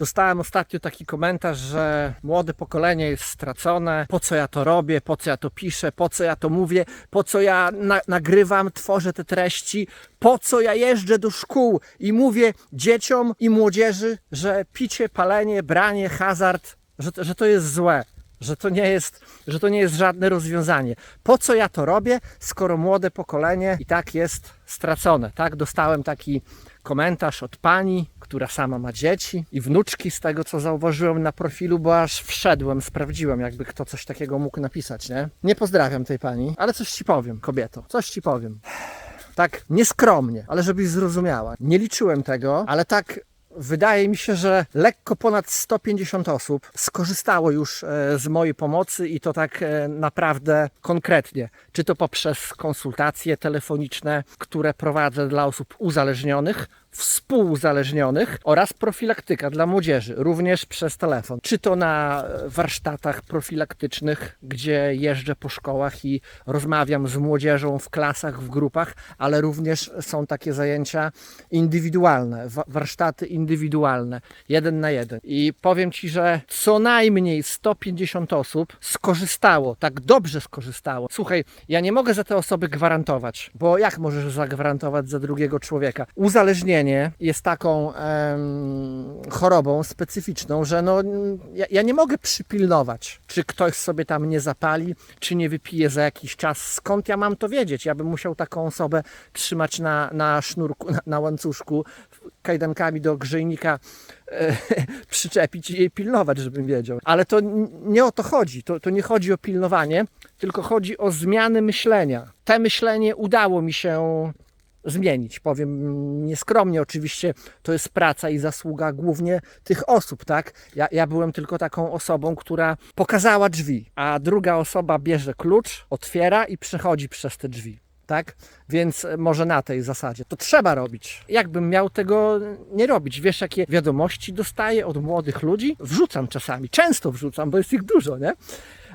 Dostałem ostatnio taki komentarz, że młode pokolenie jest stracone. Po co ja to robię, po co ja to piszę, po co ja to mówię, po co ja na nagrywam, tworzę te treści, po co ja jeżdżę do szkół i mówię dzieciom i młodzieży, że picie, palenie, branie, hazard, że, że to jest złe. Że to, nie jest, że to nie jest żadne rozwiązanie. Po co ja to robię, skoro młode pokolenie i tak jest stracone? Tak, dostałem taki komentarz od pani, która sama ma dzieci i wnuczki, z tego co zauważyłem na profilu, bo aż wszedłem, sprawdziłem, jakby kto coś takiego mógł napisać, nie? Nie pozdrawiam tej pani, ale coś ci powiem, kobieto, coś ci powiem. Tak nieskromnie, ale żebyś zrozumiała. Nie liczyłem tego, ale tak wydaje mi się, że lekko ponad 150 osób skorzystało już e, z mojej pomocy i to tak e, naprawdę konkretnie. Czy to poprzez konsultacje telefoniczne, które prowadzę dla osób uzależnionych, współuzależnionych oraz profilaktyka dla młodzieży, również przez telefon. Czy to na e, warsztatach profilaktycznych, gdzie jeżdżę po szkołach i rozmawiam z młodzieżą w klasach, w grupach, ale również są takie zajęcia indywidualne, wa- warsztaty indywidualne, jeden na jeden. I powiem Ci, że co najmniej 150 osób skorzystało, tak dobrze skorzystało. Słuchaj, ja nie mogę za te osoby gwarantować, bo jak możesz zagwarantować za drugiego człowieka? Uzależnienie jest taką em, chorobą specyficzną, że no, ja, ja nie mogę przypilnować, czy ktoś sobie tam nie zapali, czy nie wypije za jakiś czas. Skąd ja mam to wiedzieć? Ja bym musiał taką osobę trzymać na, na sznurku, na, na łańcuszku, kajdankami do grzejnika e, przyczepić i jej pilnować, żebym wiedział. Ale to nie o to chodzi. To, to nie chodzi o pilnowanie, tylko chodzi o zmiany myślenia. Te myślenie udało mi się zmienić. Powiem nieskromnie, oczywiście to jest praca i zasługa głównie tych osób, tak? Ja, ja byłem tylko taką osobą, która pokazała drzwi, a druga osoba bierze klucz, otwiera i przechodzi przez te drzwi. Tak? Więc może na tej zasadzie. To trzeba robić. Jakbym miał tego nie robić? Wiesz, jakie wiadomości dostaję od młodych ludzi? Wrzucam czasami, często wrzucam, bo jest ich dużo, nie?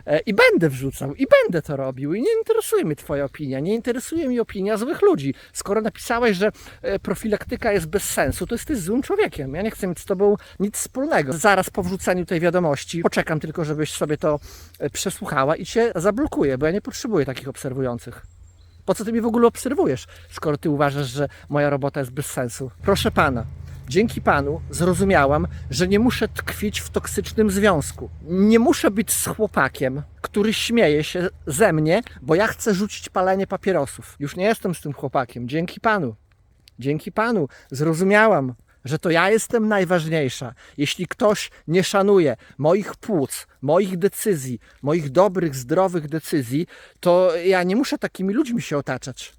E, I będę wrzucał, i będę to robił. I nie interesuje mnie Twoja opinia, nie interesuje mnie opinia złych ludzi. Skoro napisałeś, że e, profilaktyka jest bez sensu, to jesteś złym człowiekiem. Ja nie chcę mieć z Tobą nic wspólnego. Zaraz po wrzuceniu tej wiadomości, poczekam tylko, żebyś sobie to e, przesłuchała i Cię zablokuję, bo ja nie potrzebuję takich obserwujących. Po co Ty mnie w ogóle obserwujesz, skoro Ty uważasz, że moja robota jest bez sensu? Proszę Pana. Dzięki Panu zrozumiałam, że nie muszę tkwić w toksycznym związku. Nie muszę być z chłopakiem, który śmieje się ze mnie, bo ja chcę rzucić palenie papierosów. Już nie jestem z tym chłopakiem. Dzięki Panu. Dzięki Panu zrozumiałam, że to ja jestem najważniejsza. Jeśli ktoś nie szanuje moich płuc, moich decyzji, moich dobrych, zdrowych decyzji, to ja nie muszę takimi ludźmi się otaczać.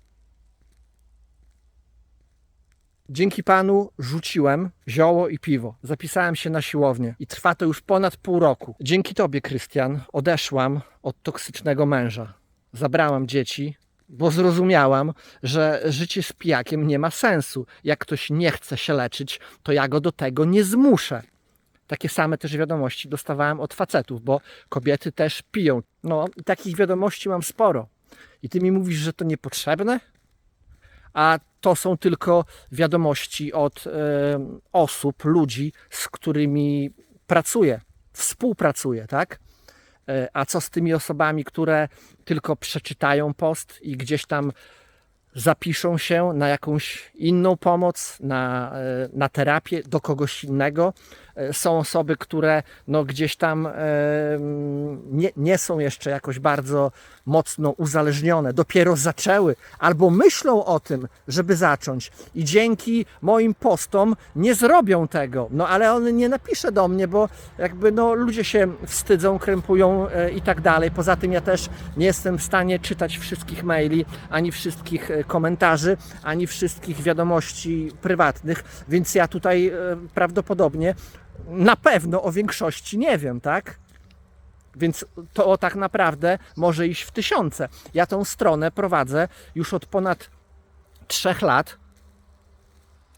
Dzięki panu rzuciłem zioło i piwo. Zapisałem się na siłownię i trwa to już ponad pół roku. Dzięki tobie, Krystian, odeszłam od toksycznego męża. Zabrałam dzieci, bo zrozumiałam, że życie z pijakiem nie ma sensu. Jak ktoś nie chce się leczyć, to ja go do tego nie zmuszę. Takie same też wiadomości dostawałem od facetów, bo kobiety też piją. No, takich wiadomości mam sporo. I ty mi mówisz, że to niepotrzebne? A to są tylko wiadomości od e, osób, ludzi, z którymi pracuję, współpracuję, tak? E, a co z tymi osobami, które tylko przeczytają post i gdzieś tam zapiszą się na jakąś inną pomoc, na, e, na terapię do kogoś innego. E, Są osoby, które no gdzieś tam e, nie, nie są jeszcze jakoś bardzo mocno uzależnione, dopiero zaczęły albo myślą o tym, żeby zacząć i dzięki moim postom nie zrobią tego. No ale on nie napisze do mnie, bo jakby no ludzie się wstydzą, krępują i tak dalej. Poza tym ja też nie jestem w stanie czytać wszystkich maili, ani wszystkich komentarzy, ani wszystkich wiadomości prywatnych, więc ja tutaj e, prawdopodobnie na pewno o większości nie wiem, tak? Więc to tak naprawdę może iść w tysiące. Ja tą stronę prowadzę już od ponad trzech lat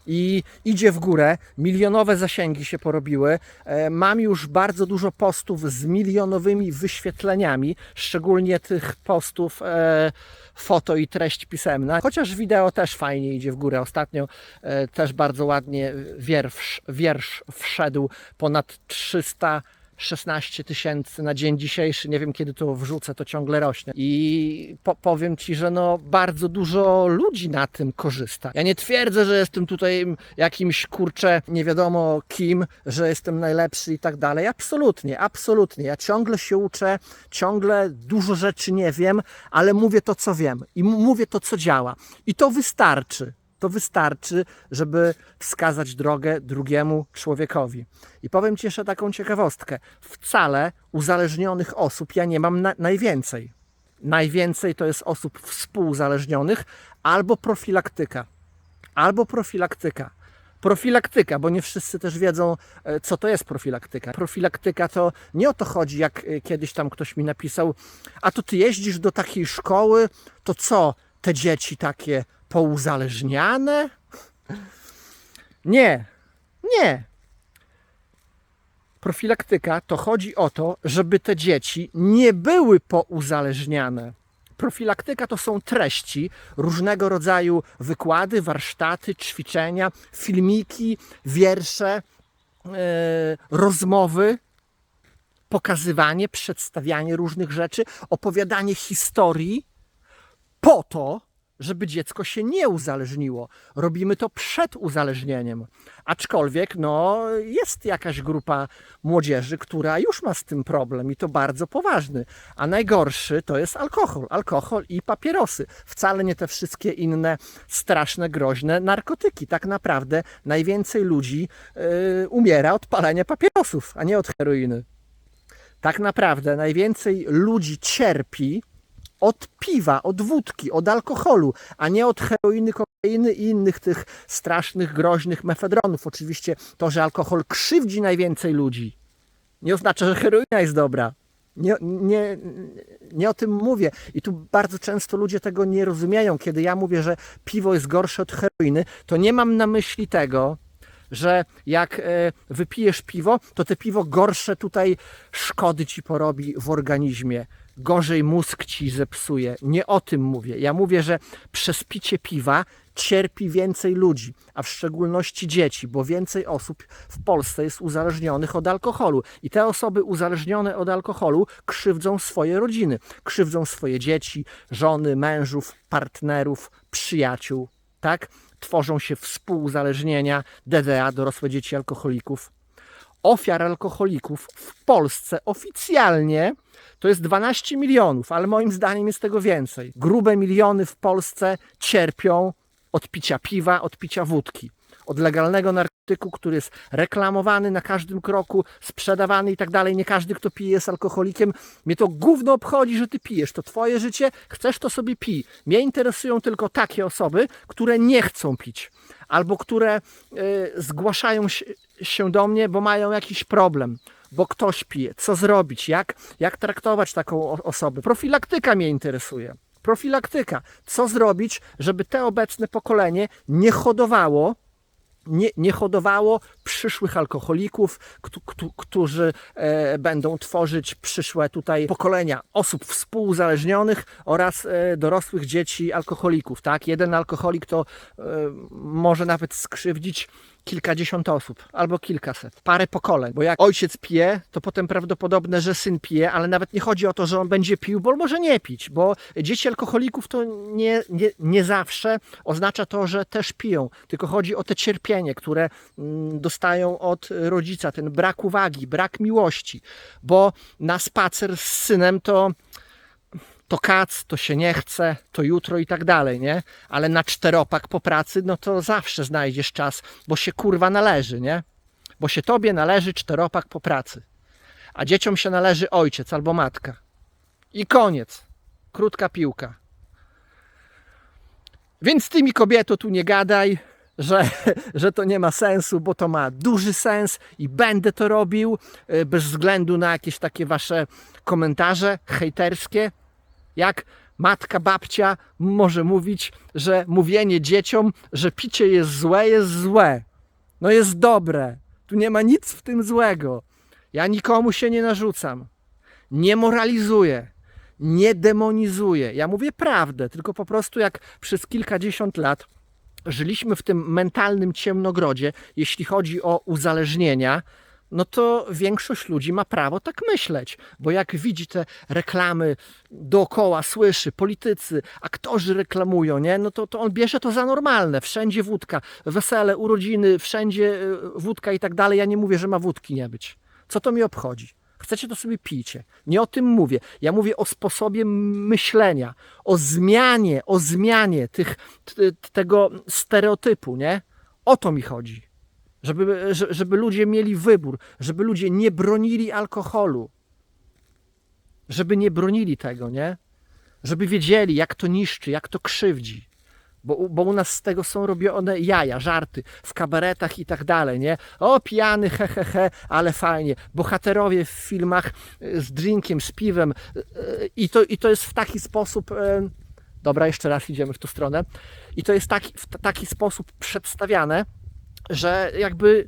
i idzie w górę. Milionowe zasięgi się porobiły. E, Mam już bardzo dużo postów z milionowymi wyświetleniami, szczególnie tych postów e, foto i treść pisemna. Chociaż wideo też fajnie idzie w górę. Ostatnio e, też bardzo ładnie wiersz, wiersz wszedł ponad 300 16 tysięcy na dzień dzisiejszy, nie wiem kiedy to wrzucę, to ciągle rośnie. I po, powiem Ci, że no bardzo dużo ludzi na tym korzysta. Ja nie twierdzę, że jestem tutaj jakimś kurczę, nie wiadomo kim, że jestem najlepszy i tak dalej. Absolutnie, absolutnie. Ja ciągle się uczę, ciągle dużo rzeczy nie wiem, ale mówię to, co wiem i mówię to, co działa. I to wystarczy. To wystarczy, żeby wskazać drogę drugiemu człowiekowi. I powiem Ci jeszcze taką ciekawostkę. Wcale uzależnionych osób ja nie mam na, najwięcej. Najwięcej to jest osób współuzależnionych albo profilaktyka. Albo profilaktyka. Profilaktyka, bo nie wszyscy też wiedzą, e, co to jest profilaktyka. Profilaktyka to nie o to chodzi, jak e, kiedyś tam ktoś mi napisał, a to ty jeździsz do takiej szkoły, to co, te dzieci takie pouzależniane? Nie, nie. Profilaktyka to chodzi o to, żeby te dzieci nie były pouzależniane. Profilaktyka to są treści, różnego rodzaju wykłady, warsztaty, ćwiczenia, filmiki, wiersze, e, rozmowy, pokazywanie, przedstawianie różnych rzeczy, opowiadanie historii po to, żeby dziecko się nie uzależniło. Robimy to przed uzależnieniem. Aczkolwiek no, jest jakaś grupa młodzieży, która już ma z tym problem i to bardzo poważny. A najgorszy to jest alkohol. Alkohol i papierosy. Wcale nie te wszystkie inne straszne, groźne narkotyki. Tak naprawdę najwięcej ludzi yy, umiera od palenia papierosów, a nie od heroiny. Tak naprawdę najwięcej ludzi cierpi od piwa, od wódki, od alkoholu, a nie od heroiny, kokainy i innych tych strasznych, groźnych mefedronów. Oczywiście to, że alkohol krzywdzi najwięcej ludzi, nie oznacza, że heroina jest dobra. Nie, nie, nie o tym mówię. I tu bardzo często ludzie tego nie rozumieją. Kiedy ja mówię, że piwo jest gorsze od heroiny, to nie mam na myśli tego, że jak e, wypijesz piwo, to te piwo gorsze tutaj szkody ci porobi w organizmie. Gorzej mózg ci zepsuje. Nie o tym mówię. Ja mówię, że przez picie piwa cierpi więcej ludzi, a w szczególności dzieci, bo więcej osób w Polsce jest uzależnionych od alkoholu. I te osoby uzależnione od alkoholu krzywdzą swoje rodziny, krzywdzą swoje dzieci, żony, mężów, partnerów, przyjaciół. Tak? Tworzą się współuzależnienia, DDA, dorosłe dzieci alkoholików. Ofiar alkoholików w Polsce oficjalnie to jest 12 milionów, ale moim zdaniem jest tego więcej. Grube miliony w Polsce cierpią od picia piwa, od picia wódki, od legalnego narkotyku, który jest reklamowany na każdym kroku, sprzedawany i tak dalej. Nie każdy, kto pije, jest alkoholikiem. Mnie to gówno obchodzi, że ty pijesz. To twoje życie, chcesz to sobie pij. Mnie interesują tylko takie osoby, które nie chcą pić albo które y, zgłaszają się, do mnie, bo mają jakiś problem, bo ktoś pije. Co zrobić? Jak, jak traktować taką osobę? Profilaktyka mnie interesuje. Profilaktyka. Co zrobić, żeby te obecne pokolenie nie hodowało nie, nie hodowało przyszłych alkoholików, któ- któ- którzy e, będą tworzyć przyszłe tutaj pokolenia osób współuzależnionych oraz e, dorosłych dzieci alkoholików. Tak? Jeden alkoholik to e, może nawet skrzywdzić kilkadziesiąt osób albo kilkaset, parę pokoleń, bo jak ojciec pije, to potem prawdopodobne, że syn pije, ale nawet nie chodzi o to, że on będzie pił, bo może nie pić, bo dzieci alkoholików to nie, nie, nie zawsze oznacza to, że też piją, tylko chodzi o te cierpienie, które mm, dostają od rodzica, ten brak uwagi, brak miłości, bo na spacer z synem to to kac, to się nie chce, to jutro i tak dalej, nie? Ale na czteropak po pracy, no to zawsze znajdziesz czas, bo się kurwa należy, nie? Bo się tobie należy czteropak po pracy, a dzieciom się należy ojciec albo matka. I koniec. Krótka piłka. Więc ty mi kobieto tu nie gadaj, że, że to nie ma sensu, bo to ma duży sens i będę to robił e, bez względu na jakieś takie wasze komentarze hejterskie. Jak Matka, babcia może mówić, że mówienie dzieciom, że picie jest złe, jest złe. No jest dobre. Tu nie ma nic w tym złego. Ja nikomu się nie narzucam. Nie moralizuję. Nie demonizuję. Ja mówię prawdę, tylko po prostu jak przez kilkadziesiąt lat żyliśmy w tym mentalnym ciemnogrodzie, jeśli chodzi o uzależnienia, no to większość ludzi ma prawo tak myśleć, bo jak widzi te reklamy dookoła, słyszy, politycy, aktorzy reklamują, nie? no to, to on bierze to za normalne. Wszędzie wódka, wesele, urodziny, wszędzie y, wódka i tak dalej. Ja nie mówię, że ma wódki nie być. Co to mi obchodzi? Chcecie to sobie pijcie. Nie o tym mówię. Ja mówię o sposobie myślenia, o zmianie, o zmianie tych, tego stereotypu, nie? O to mi chodzi. Żeby, że- żeby ludzie mieli wybór, żeby ludzie nie bronili alkoholu, żeby nie bronili tego, nie? Żeby wiedzieli, jak to niszczy, jak to krzywdzi. Bo, bo u nas z tego są robione jaja, żarty w kabaretach i tak dalej, nie? O, pijany, he, he, he, ale fajnie. Bohaterowie w filmach y, z drinkiem, z piwem y, y, i to, i to jest w taki sposób... Dobra, jeszcze raz idziemy w tą stronę. I to jest taki, w taki sposób przedstawiane, że jakby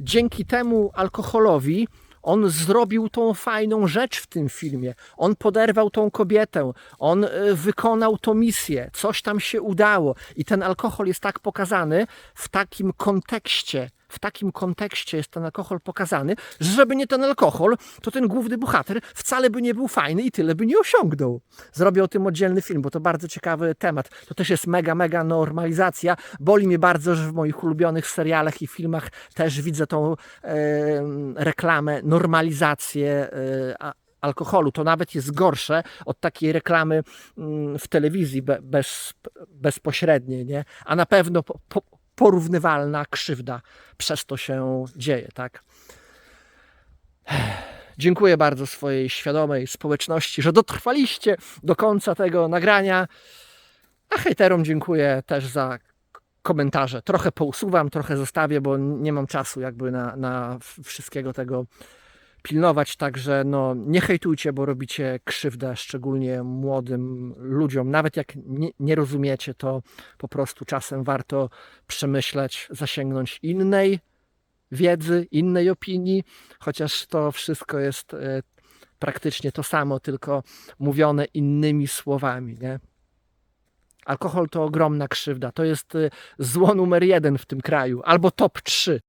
dzięki temu alkoholowi on zrobił tą fajną rzecz w tym filmie. On poderwał tą kobietę, on y, wykonał tą misję, coś tam się udało. I ten alkohol jest tak pokazany w takim kontekście. W takim kontekście jest ten alkohol pokazany, że żeby nie ten alkohol, to ten główny bohater wcale by nie był fajny i tyle by nie osiągnął. Zrobię o tym oddzielny film, bo to bardzo ciekawy temat. To też jest mega, mega normalizacja. Boli mnie bardzo, że w moich ulubionych serialach i filmach też widzę tą e, reklamę, normalizację e, alkoholu. To nawet jest gorsze od takiej reklamy mm, w telewizji be, bez, bezpośredniej, nie? a na pewno po, po, porównywalna krzywda przez to się dzieje. Tak? Dziękuję bardzo swojej świadomej społeczności, że dotrwaliście do końca tego nagrania. A hejterom dziękuję też za komentarze. Trochę pousuwam, trochę zostawię, bo nie mam czasu jakby na, na wszystkiego tego pilnować. Także no, nie hejtujcie, bo robicie krzywdę szczególnie młodym ludziom. Nawet jak nie, nie rozumiecie, to po prostu czasem warto przemyśleć, zasięgnąć innej wiedzy, innej opinii, chociaż to wszystko jest e, praktycznie to samo, tylko mówione innymi słowami. Nie? Alkohol to ogromna krzywda. To jest y, zło numer jeden w tym kraju, albo top 3.